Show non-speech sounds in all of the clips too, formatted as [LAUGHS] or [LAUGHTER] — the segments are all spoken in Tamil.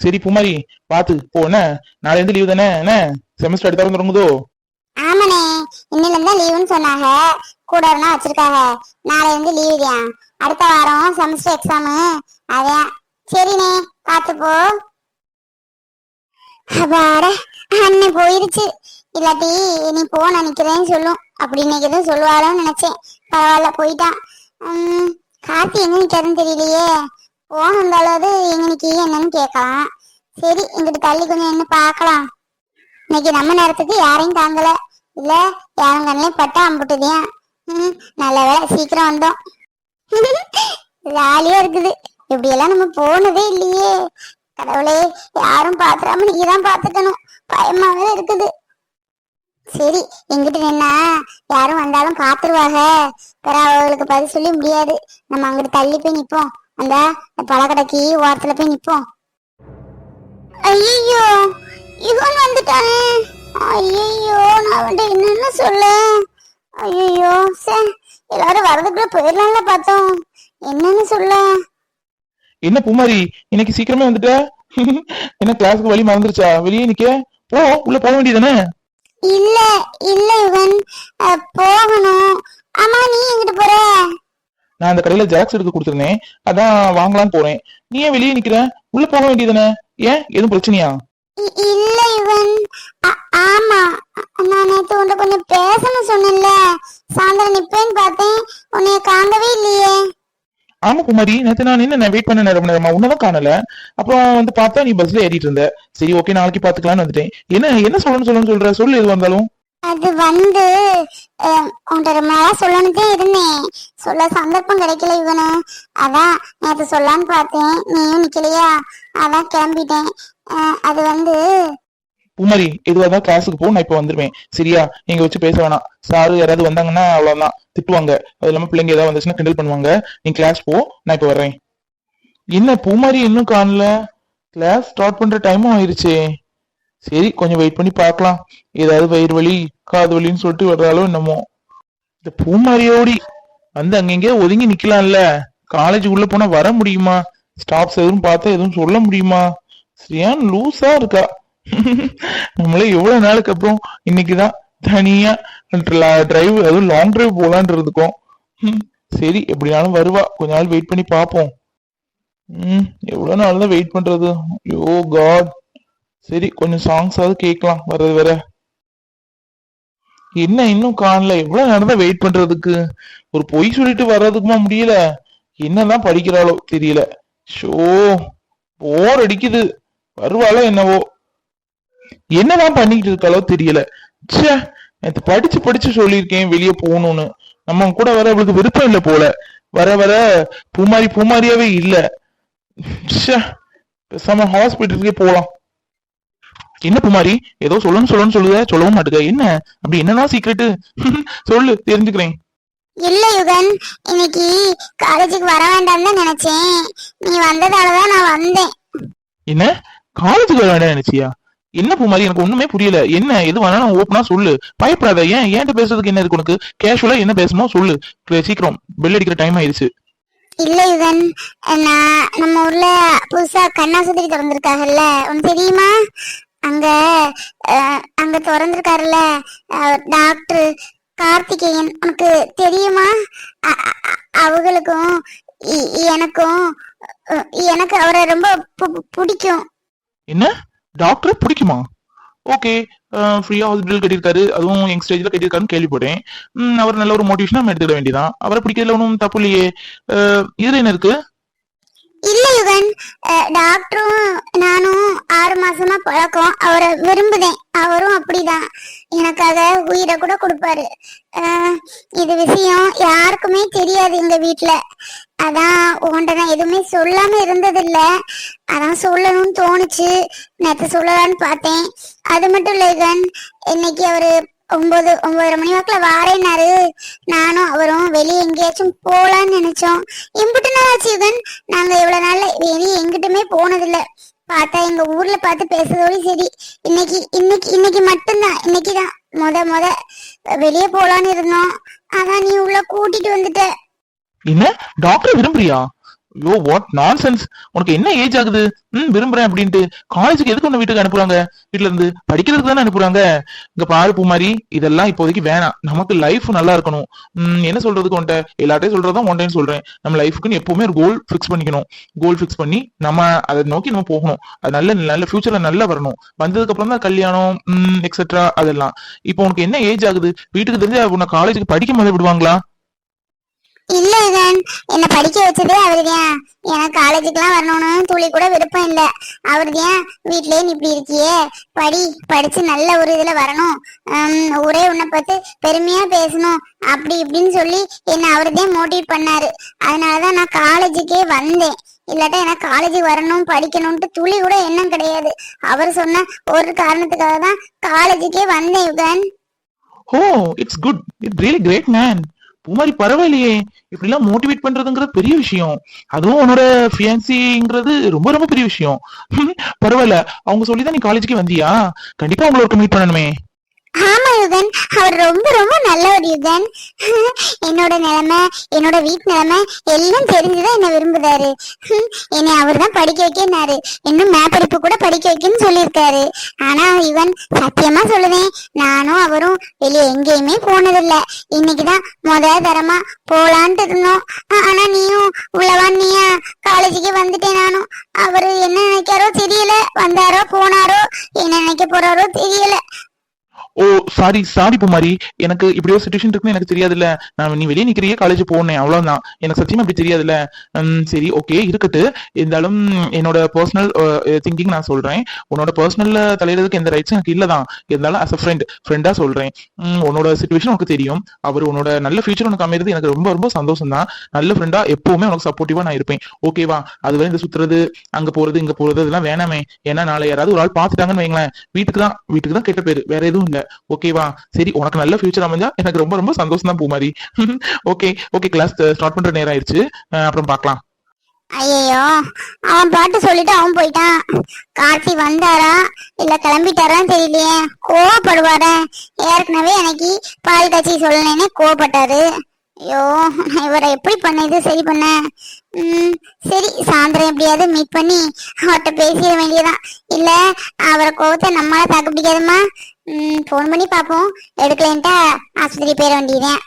சரி பூமாரி பாத்து போ என்ன? நாளை இருந்து லீவு தானே? என்ன? செமஸ்டர் அடுத்த தொடங்குதோ? ஆமாண்ணே. இன்னில இருந்தா லீவுன்னு சொன்னாங்க. கூட இருந்தா வச்சிருக்காங்க. நாளை இருந்து லீவு தான் அடுத்த வாரம் செமஸ்டர் எக்ஸாமு அதான் சரிண்ணே. பார்த்து போ. அப்பாட அண்ணன் போயிருச்சு. இல்லாட்டி நீ போ நினைக்கிறேன்னு சொல்லும். அப்படின்னு எதுவும் சொல்லுவாளோன்னு நினைச்சேன். பரவாயில்ல போயிட்டான் உம் கார்த்தி எங்க நிக்கிறதுன்னு தெரியலையே. ஓனம் தளவு எங்க என்னன்னு கேட்கலாம். சரி இங்கிட்டு தள்ளி கொஞ்சம் என்ன பார்க்கலாம். இன்னைக்கு நம்ம நேரத்துக்கு யாரையும் தாங்கல. இல்ல யாரும் கண்ணிலையும் பட்டா அம்புட்டுதியா? ம் நல்ல வேலை சீக்கிரம் வந்தோம். [LAUGHS] ஜாலியா இருக்குது. இப்படி எல்லாம் நம்ம போனதே இல்லையே. கடவுளே யாரும் பாத்துறாம நீங்க தான் பாத்துக்கணும். பயமாவே இருக்குது. சரி எங்கிட்ட நின்னா யாரும் வந்தாலும் பாத்துருவாங்க. பிற அவங்களுக்கு பதில் சொல்ல முடியாது. நம்ம அங்கிட்டு தள்ளி போய் நிப்போம். அந்த பழக்கடைக்கு ஓரத்துல போய் நிப்போம் ஐயோ இவன் வந்துட்டானே. ஐயோ நான் வந்து என்னன்னு சொல்ல? ஐயோ சே எல்லாரும் வரதுக்குள்ள போயிடலாம்ல பார்த்தோம். என்னன்னு சொல்ல? என்ன பூமாரி இன்னைக்கு சீக்கிரமே வந்துட்ட? என்ன கிளாஸுக்கு வழி மறந்துருச்சா? வெளியே நிக்க? போ உள்ள போக வேண்டியதானே இல்ல இல்ல இவன் போகணும். ஆமா நீ எங்கிட்டு போற? நான் அந்த கடையில ஜெராக்ஸ் எடுக்க கொடுத்துருந்தேன். அதான் வாங்கலாம்னு போறேன். நீ ஏன் வெளியே நிக்கிற? உள்ள போக வேண்டியதானே ஏன்? எதுவும் பிரச்சனையா? இல்ல இவன். ஆமா. நான் நேத்து உன்கிட்ட கொஞ்சம் பேசணும் சொன்னேன்ல. சாயந்தரம் நிப்பேன்னு பார்த்தேன். உன்னைய காணவே இல்லையே. ஆமா குமாரி நேத்து நான் என்ன வெயிட் பண்ண நேரம் நேரமா? உன்னதான் காணல. அப்புறம் வந்து பார்த்தா நீ பஸ்ல ஏறிட்டு இருந்த. சரி ஓகே நாளைக்கு பாத்துக்கலாம்னு வந்துட்டேன். என்ன என்ன சொல்லணும்னு சொல்லணும்னு சொல்ற? சொல்லு எது வந்தாலும். அது வந்து அஹ், உன்கிட்ட ரொம்ப நாளா சொல்லணுதே இருந்தேன். சொல்ல சந்தர்ப்பம் கிடைக்கல இவனு. அதான் நேத்து சொல்லான்னு பார்த்தேன். நீயும் நிக்கலையா? அதான் கிளம்பிட்டேன். அது வந்து உமரி இதுவா தான் கிளாஸுக்கு போ நான் இப்ப வந்துருவேன். சரியா? நீங்க வச்சு பேச வேணாம். சாரு யாராவது வந்தாங்கன்னா அவ்வளவுதான். திட்டுவாங்க. அது இல்லாம பிள்ளைங்க ஏதாவது வந்துச்சுன்னா கிண்டல் பண்ணுவாங்க. நீ கிளாஸ் போ நான் இப்ப வர்றேன். என்ன பூமாரி இன்னும் காணல? கிளாஸ் ஸ்டார்ட் பண்ற டைமும் ஆயிருச்சே சரி கொஞ்சம் வெயிட் பண்ணி பார்க்கலாம். ஏதாவது வயிறு வலி காது வலின்னு சொல்லிட்டு வர்றாலும் என்னமோ. இந்த பூமாரியோடி வந்து அங்கங்கே ஒதுங்கி நிக்கலாம்ல? காலேஜ் உள்ள போனா வர முடியுமா? ஸ்டாப்ஸ் எதுவும் பார்த்தா எதுவும் சொல்ல முடியுமா? சரியான லூஸா இருக்கா? நம்மளே எவ்வளவு நாளுக்கு அப்புறம் இன்னைக்குதான் தனியா டிரைவ் அதுவும் லாங் டிரைவ் போலான் இருக்கோம் சரி எப்படினாலும் வருவா. கொஞ்ச நாள் வெயிட் பண்ணி பார்ப்போம். ம் எவ்வளவு நாள் தான் வெயிட் பண்றது? ஐயோ காட் சரி கொஞ்சம் சாங்ஸாவது கேட்கலாம் வர்றது வேற. என்ன இன்னும் காணல? எவ்வளவு நேரம் தான் வெயிட் பண்றதுக்கு. ஒரு பொய் சொல்லிட்டு வர்றதுக்குமா முடியல? என்னதான் படிக்கிறாளோ தெரியல. ஷோ போர் அடிக்குது. வருவாளோ என்னவோ. என்னதான் பண்ணிக்கிட்டு இருக்காளோ தெரியல. ச்சே நேற்று படிச்சு படிச்சு சொல்லியிருக்கேன் வெளியே போகணும்னு. நம்ம கூட வர அவளுக்கு விருப்பம் இல்லை போல. வர வர பூமாரி பூமாரியாவே இல்லை. ச்சே பேசாம ஹாஸ்பிட்டலுக்கே போகலாம் என்ன பூமாரி? ஏதோ சொல்லணும் சொல்லணும்னு சொல்லுத சொல்லவும் மாட்டுக்க என்ன? அப்படி என்னதான் சீக்ரெட்டு [LAUGHS] சொல்லு தெரிஞ்சுக்கிறேன். இல்ல யுகன். இன்னைக்கு காலேஜுக்கு வர வேண்டாம்னு நினைச்சேன். நீ வந்ததாலதான் நான் வந்தேன். என்ன? காலேஜுக்கு வர வேண்டாம் நினைச்சியா? என்ன பூமாரி? எனக்கு ஒண்ணுமே புரியல. என்ன? எது வேணாலும் ஓப்பனா சொல்லு. பயப்படாத. ஏன்? ஏன்ட்ட பேசுறதுக்கு என்ன இருக்கு உனக்கு? கேஷுவலா என்ன பேசணுமோ சொல்லு. சீக்கிரம். பெல் அடிக்கிற டைம் ஆயிடுச்சு. இல்ல யுகன். நான் நம்ம ஊர்ல புதுசா கண்ணாசுத்திரி திறந்திருக்காங்கல்ல. உனக்கு தெரியுமா? அங்க அங்க திறந்திருக்காருல்ல டாக்டர் கார்த்திகேயன் உனக்கு தெரியுமா? அவங்களுக்கும் எனக்கும் எனக்கு அவரை ரொம்ப பிடிக்கும். என்ன? டாக்டர் பிடிக்குமா? ஓகே ஃப்ரீயா ஹாஸ்பிட்டல் கட்டியிருக்காரு அதுவும் யங் ஸ்டேஜ்ல கட்டியிருக்காருன்னு கேள்விப்பட்டேன். அவர் நல்ல ஒரு மோட்டிவேஷன் நம்ம எடுத்துக்க வேண்டியதான் அவரை பிடிக்கிறதுல ஒன்றும் தப்பு இல்லையே. இதுல என்ன இருக்கு? இல்ல யுகன். டாக்டரும் நானும் ஆறு பழக்கம். அவரை விரும்புதேன். அவரும் அப்படிதான். எனக்காக உயிரை கூட கொடுப்பாரு. இது விஷயம் யாருக்குமே தெரியாது எங்க வீட்டுல அதான் உன்கிட்ட நான் எதுவுமே சொல்லாம இருந்ததில்ல. அதான் சொல்லணும்னு தோணுச்சு. நேத்து சொல்லலாம்னு பார்த்தேன். அது மட்டும் இல்ல யுகன் இன்னைக்கு அவரு ஒன்பது ஒன்பதரை மணி வாக்குல வாரேனாரு நானும் அவரும் வெளியே எங்கேயாச்சும் போலான்னு நினைச்சோம். இம்புட்டு நாள் ஆச்சு யுகன் நாங்க எவ்வளவு நாள்ல வெளியே எங்கிட்டுமே போனதில்ல. பார்த்தா எங்க ஊர்ல பார்த்து பேசுறதோட சரி. இன்னைக்கு இன்னைக்கு இன்னைக்கு மட்டும்தான். இன்னைக்குதான். முத முத வெளியே போலான்னு இருந்தோம். ஆனா நீ உள்ள கூட்டிட்டு வந்துட்ட. என்ன? டாக்டர் விரும்புறியா? ஐயோ வாட் நான்சென்ஸ் உனக்கு என்ன ஏஜ் ஆகுது? ம் விரும்புறேன் அப்படின்ட்டு. காலேஜுக்கு எதுக்கு உன்ன வீட்டுக்கு அனுப்புறாங்க? வீட்ல இருந்து படிக்கிறதுக்கு தானே அனுப்புறாங்க? இங்க பாரு பூமாரி இதெல்லாம் இப்போதைக்கு வேணாம். நமக்கு லைஃப் நல்லா இருக்கணும். ம், என்ன சொல்றதுக்கு உன்ட்ட? எல்லாத்தையும் சொல்றதா ஒன் சொல்றேன். நம்ம லைஃபுக்குன்னு எப்பவுமே ஒரு கோல் ஃபிக்ஸ் பண்ணிக்கணும். கோல் ஃபிக்ஸ் பண்ணி நம்ம அதை நோக்கி நம்ம போகணும். அது நல்ல நல்ல ஃபியூச்சர்ல நல்லா வரணும். வந்ததுக்கு அப்புறம் தான் கல்யாணம் எக்ஸெட்ரா அதெல்லாம். இப்போ உனக்கு என்ன ஏஜ் ஆகுது? வீட்டுக்கு தெரிஞ்சு உன்னை காலேஜுக்கு படிக்க மாதிரி விடுவாங்களா? இல்ல யுகன் என்ன படிக்க வச்சதே அவருதான். எனக்கு காலேஜுக்குலாம் வரணும்னு துளி கூட விருப்பம் இல்ல. அவருதான். வீட்லயே நீ இப்படி இருக்கியே. படி. படிச்சு நல்ல ஒரு இதுல வரணும். ஒரே உன்னை பார்த்து பெருமையா பேசணும். அப்படி இப்படின்னு சொல்லி என்ன அவருதான் மோட்டிவேட் பண்ணாரு. அதனாலதான் நான் காலேஜுக்கே வந்தேன். இல்லாட்டா எனக்கு காலேஜுக்கு வரணும் படிக்கணும்ட்டு துளி கூட எண்ணம் கிடையாது. அவர் சொன்ன ஒரு காரணத்துக்காக தான் காலேஜுக்கே வந்தேன் Yugan oh it's good it really great man Boomari பரவாயில்லையே. இப்படிலாம் மோட்டிவேட் பண்றதுங்கிறது பெரிய விஷயம். அதுவும் உன்னோட ஃபியான்சிங்கிறது ரொம்ப ரொம்ப பெரிய விஷயம். பரவாயில்ல. அவங்க சொல்லிதான் நீ காலேஜுக்கு வந்தியா? கண்டிப்பா உங்களை ஒரு மீட் பண்ணணுமே. ஆமா அவர் ரொம்ப ரொம்ப நல்லவர் யுகன் என்னோட நிலைமை என்னோட வீட்டு நிலைமை எல்லாம் தெரிஞ்சுதான் என்ன விரும்புதாரு என்னை அவர் தான் படிக்க வைக்கினாரு இன்னும் மேப்படிப்பு கூட படிக்க வைக்கன்னு சொல்லியிருக்காரு. ஆனா இவன் சத்தியமா சொல்லுவேன் நானும் அவரும் வெளியே எங்கேயுமே போனதில்ல. இன்னைக்குதான் முத தரமா போலான்ட்டு இருந்தோம். ஆனா நீயும் உள்ளவான் நீயா? காலேஜுக்கு வந்துட்டேன் நானும். அவரு என்ன நினைக்காரோ தெரியல. வந்தாரோ போனாரோ என்ன நினைக்க போறாரோ தெரியல. Oh sorry sorry Boomari. எனக்கு இப்படி ஒரு சுச்சுவேஷன் இருக்குன்னு எனக்கு தெரியாதுல்ல. நான் நீ வெளியே நிக்கிறியே காலேஜ் போனேன் அவ்வளவுதான். எனக்கு சத்தியமா அப்படி தெரியாதுல்ல. சரி ஓகே இருக்கட்டு இருந்தாலும் என்னோட பர்சனல் திங்கிங் நான் சொல்றேன். உன்னோட பர்சனல்ல தலையிடுறதுக்கு எந்த ரைட்ஸும் எனக்கு இல்லதான். இருந்தாலும் அஸ் அ ஃப்ரெண்ட் ஃப்ரெண்டா சொல்றேன். உன்னோட சுச்சுவேஷன் உனக்கு தெரியும். அவர் உன்னோட நல்ல ஃபியூச்சர் உனக்கு அமைறது எனக்கு ரொம்ப ரொம்ப சந்தோஷம் தான் நல்ல ஃப்ரெண்டா எப்பவுமே உனக்கு சப்போர்ட்டிவா நான் இருப்பேன். ஓகேவா அதுவரை இந்த சுத்துறது அங்க போறது இங்க போறது இதெல்லாம் வேணாமே. ஏன்னா நாளை யாராவது ஒரு ஆள் பாத்துட்டாங்கன்னு வைங்களேன். வீட்டுக்கு தான் வீட்டுக்கு தான் கெட்ட பேரு. வேற எதுவும் இல்லை. ஓகேவா சரி உனக்கு நல்ல ஃபியூச்சர் அமைஞ்சா எனக்கு ரொம்ப ரொம்ப சந்தோஷம் தான் Boomari okay okay class start பண்ற நேரம் ஆயிடுச்சு. அப்புறம் பார்க்கலாம். ஐயோ அவன் பாட்டு சொல்லிட்டு அவன் போயிட்டான். கார்த்தி வந்தாரா? இல்ல கிளம்பிட்டாரான்னு தெரியலையே. கோவப்படுவாரே. ஏற்கனவே எனக்கு பால் காய்ச்சி சொல்லணும்னு கோவப்பட்டாரு. ஐயோ நான் இவரை எப்படி பண்ண இது சரி பண்ண? சரி சாயந்தரம் எப்படியாவது மீட் பண்ணி அவர்கிட்ட பேசிட வேண்டியதான் இல்ல அவரை கோவத்தை நம்மளால தாக்கு பிடிக்காதுமா ம் ஃபோன் பண்ணி பார்ப்போம். எடுக்கலன்ட்டா ஆஸ்பத்திரி போயிட வேண்டியதேன்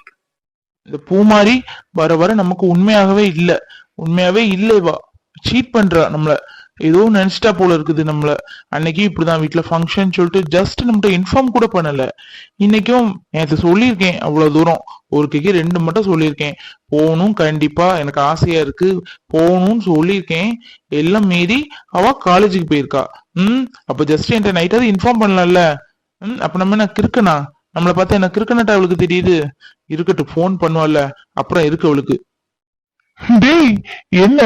இந்த பூமாரி வர வர நமக்கு உண்மையாகவே இல்ல. உண்மையாவே இல்ல இவா. சீட் பண்றா நம்மள. ஏதோ நினைச்சிட்டா போல இருக்குது நம்மள. அன்னைக்கு இப்படிதான் வீட்டுல ஃபங்க்ஷன் சொல்லிட்டு ஜஸ்ட் நம்மகிட்ட இன்ஃபார்ம் கூட பண்ணல. இன்னைக்கும் நேற்று சொல்லியிருக்கேன் அவ்வளவு தூரம். ஒரு கேக்கு ரெண்டு மட்டும் சொல்லியிருக்கேன். போகணும் கண்டிப்பா எனக்கு ஆசையா இருக்கு. போகணும்னு சொல்லியிருக்கேன். எல்லாம் மீறி அவ காலேஜுக்கு போயிருக்கா. ம் அப்ப ஜஸ்ட் என்கிட்ட நைட்டாவது இன்ஃபார்ம் பண்ணலாம்ல. ம் அப்ப நம்ம என்ன கிறுக்கனா? நம்மளை பார்த்தா என்ன கிறுக்கனட்டா அவளுக்கு தெரியுது? இருக்கட்டும் ஃபோன் பண்ணுவாள்ல. அப்புறம் இருக்கு அவளுக்கு. டேய் என்ன?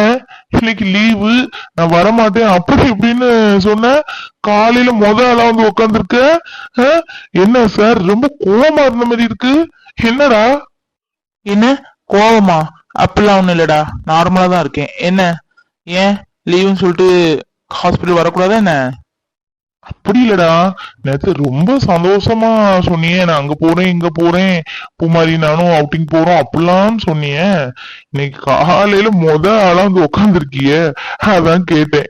இன்னைக்கு லீவு நான் வரமாட்டேன். அப்படி இப்படின்னு சொன்ன? காலையில முத ஆளா வந்து உட்காந்துருக்க என்ன சார் ரொம்ப கோவமா இருந்த மாதிரி இருக்கு. என்னடா? என்ன? கோவமா? அப்படிலாம் ஒண்ணும் இல்லடா. நார்மலா தான் இருக்கேன். என்ன? ஏன்? லீவுன்னு சொல்லிட்டு ஹாஸ்பிட்டல் வரக்கூடாதா என்ன? அப்படி இல்லடா. நேத்து ரொம்ப சந்தோஷமா சொன்னியே. நான் அங்க போறேன் இங்க போறேன். பூமாரி நானும் அவுட்டிங் போறோம் அப்படிலாம் சொன்னியே. இன்னைக்கு காலையில முத ஆளா வந்து உட்காந்துருக்கிய அதான் கேட்டேன்.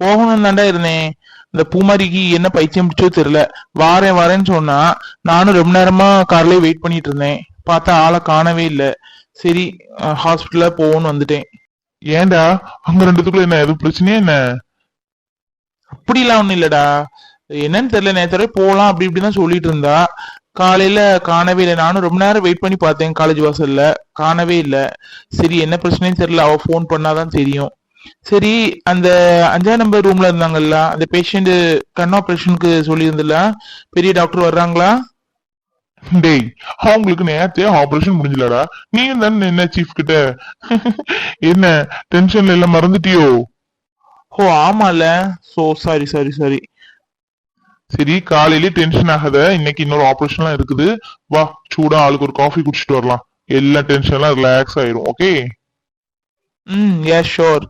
போகணும் தாண்டா இருந்தேன். இந்த பூமாரிக்கு என்ன பைத்தியம் பிடிச்சோ தெரியல. வாரேன் வரேன்னு சொன்னா நானும் ரொம்ப நேரமா கார்லயே வெயிட் பண்ணிட்டு இருந்தேன். பார்த்தா ஆளை காணவே இல்ல. சரி ஹாஸ்பிட்டல்ல போகணும்னு வந்துட்டேன். ஏன்டா? அங்க ரெண்டுத்துக்குள்ள என்ன? எதுவும் பிரச்சனையா என்ன? அப்படிலாம் ஒண்ணும் இல்லடா. என்னன்னு தெரியல நேற்று போகலாம் அப்படி இப்படி தான் சொல்லிட்டு இருந்தா. காலையில காணவே இல்லை. நானும் ரொம்ப நேரம் வெயிட் பண்ணி பார்த்தேன் காலேஜ் வாசல்ல. காணவே இல்லை. சரி என்ன பிரச்சனைன்னு தெரியல. அவ ஃபோன் பண்ணாதான் தெரியும். சரி அந்த அஞ்சாம் நம்பர் ரூம்ல இருந்தாங்கல்ல அந்த பேஷண்ட் கண் ஆபரேஷனுக்கு சொல்லியிருந்தல பெரிய டாக்டர் வர்றாங்களா? டேய் அவங்களுக்கு நேரத்தே ஆபரேஷன் முடிஞ்சலடா நீங்க தானே என்ன சீஃப் கிட்ட? [LAUGHS] என்ன டென்ஷன்ல எல்லாம் மறந்துட்டியோ? ஓ ஆமால. சோ சாரி சாரி சாரி சரி காலையில டென்ஷன் ஆகாத. இன்னைக்கு இன்னொரு ஆப்ரேஷன்லாம் இருக்குது. வா சூடா ஆளுக்கு ஒரு காஃபி குடிச்சிட்டு வரலாம். எல்லா டென்ஷன்லாம் ரிலாக்ஸ் ஆயிரும் ஓகே ம் யா ஷோர்